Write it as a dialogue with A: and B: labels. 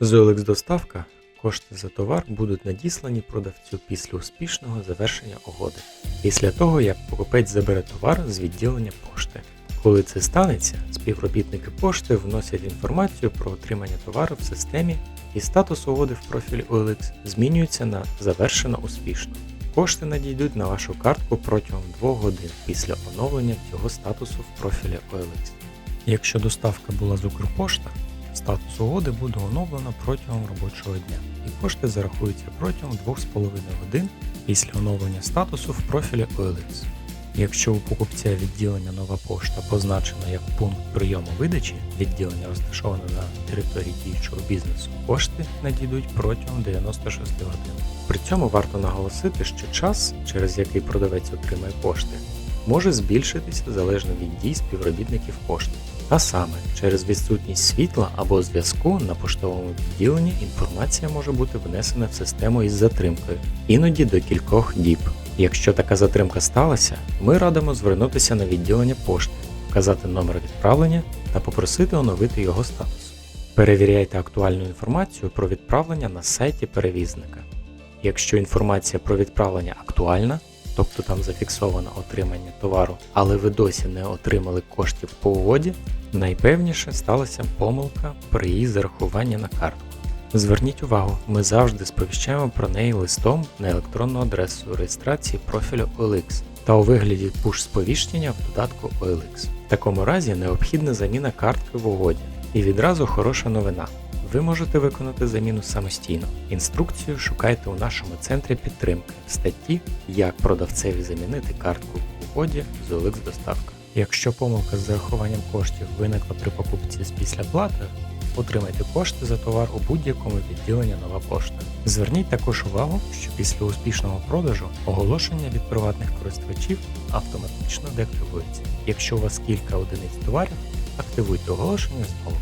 A: З OLX доставка кошти за товар будуть надіслані продавцю після успішного завершення угоди, після того як покупець забере товар з відділення пошти. Коли це станеться, співробітники пошти вносять інформацію про отримання товару в системі і статус угоди в профілі OLX змінюється на завершено успішно. Кошти надійдуть на вашу картку протягом 2 годин після оновлення цього статусу в профілі OLX. Якщо доставка була з Укрпошта, статус угоди буде оновлено протягом робочого дня, і кошти зарахуються протягом 2,5 годин після оновлення статусу в профілі OLX. Якщо у покупця відділення нова пошта позначено як пункт прийому видачі, відділення розташоване на території діючого бізнесу, кошти надійдуть протягом 96 годин. При цьому варто наголосити, що час, через який продавець отримає кошти, може збільшитися залежно від дій співробітників пошти. А саме, через відсутність світла або зв'язку на поштовому відділенні інформація може бути внесена в систему із затримкою, іноді до кількох діб. Якщо така затримка сталася, ми радимо звернутися на відділення пошти, вказати номер відправлення та попросити оновити його статус. Перевіряйте актуальну інформацію про відправлення на сайті перевізника. Якщо інформація про відправлення актуальна, тобто там зафіксовано отримання товару, але ви досі не отримали коштів по угоді, найпевніше сталася помилка при її зарахуванні на картку. Зверніть увагу, ми завжди сповіщаємо про неї листом на електронну адресу реєстрації профілю OLX та у вигляді пуш-сповіщення в додатку OLX. В такому разі необхідна заміна картки в угоді. І відразу хороша новина. Ви можете виконати заміну самостійно. Інструкцію шукайте у нашому центрі підтримки в статті Як продавцеві замінити картку в угоді з OLX доставка. Якщо помилка з зарахуванням коштів виникла при покупці з післяплатою, отримайте кошти за товар у будь-якому відділенні нова пошта. Зверніть також увагу, що після успішного продажу оголошення від приватних користувачів автоматично деактивується. Якщо у вас кілька одиниць товарів, активуйте оголошення знову.